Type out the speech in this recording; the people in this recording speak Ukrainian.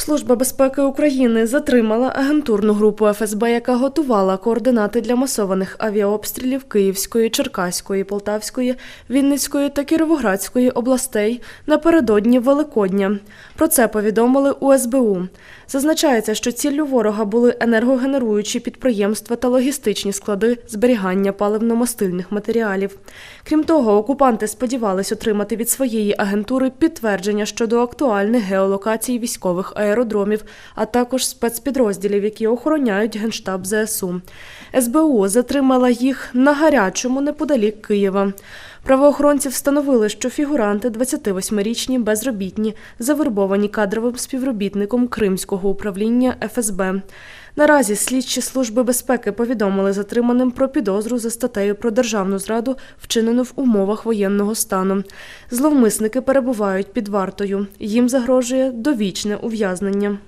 Служба безпеки України затримала агентурну групу ФСБ, яка готувала координати для масованих авіаобстрілів Київської, Черкаської, Полтавської, Вінницької та Кіровоградської областей напередодні Великодня. Про це повідомили у СБУ. Зазначається, що ціллю ворога були енергогенеруючі підприємства та логістичні склади зберігання паливно-мастильних матеріалів. Крім того, окупанти сподівались отримати від своєї агентури підтвердження щодо актуальних геолокацій військових аеродромів, а також спецпідрозділів, які охороняють генштаб ЗСУ. СБУ затримала їх на гарячому неподалік Києва. Правоохоронці встановили, що фігуранти 28-річні безробітні, завербовані кадровим співробітником Кримського управління ФСБ. Наразі слідчі служби безпеки повідомили затриманим про підозру за статтею про державну зраду, вчинену в умовах воєнного стану. Зловмисники перебувають під вартою. Їм загрожує довічне ув'язнення.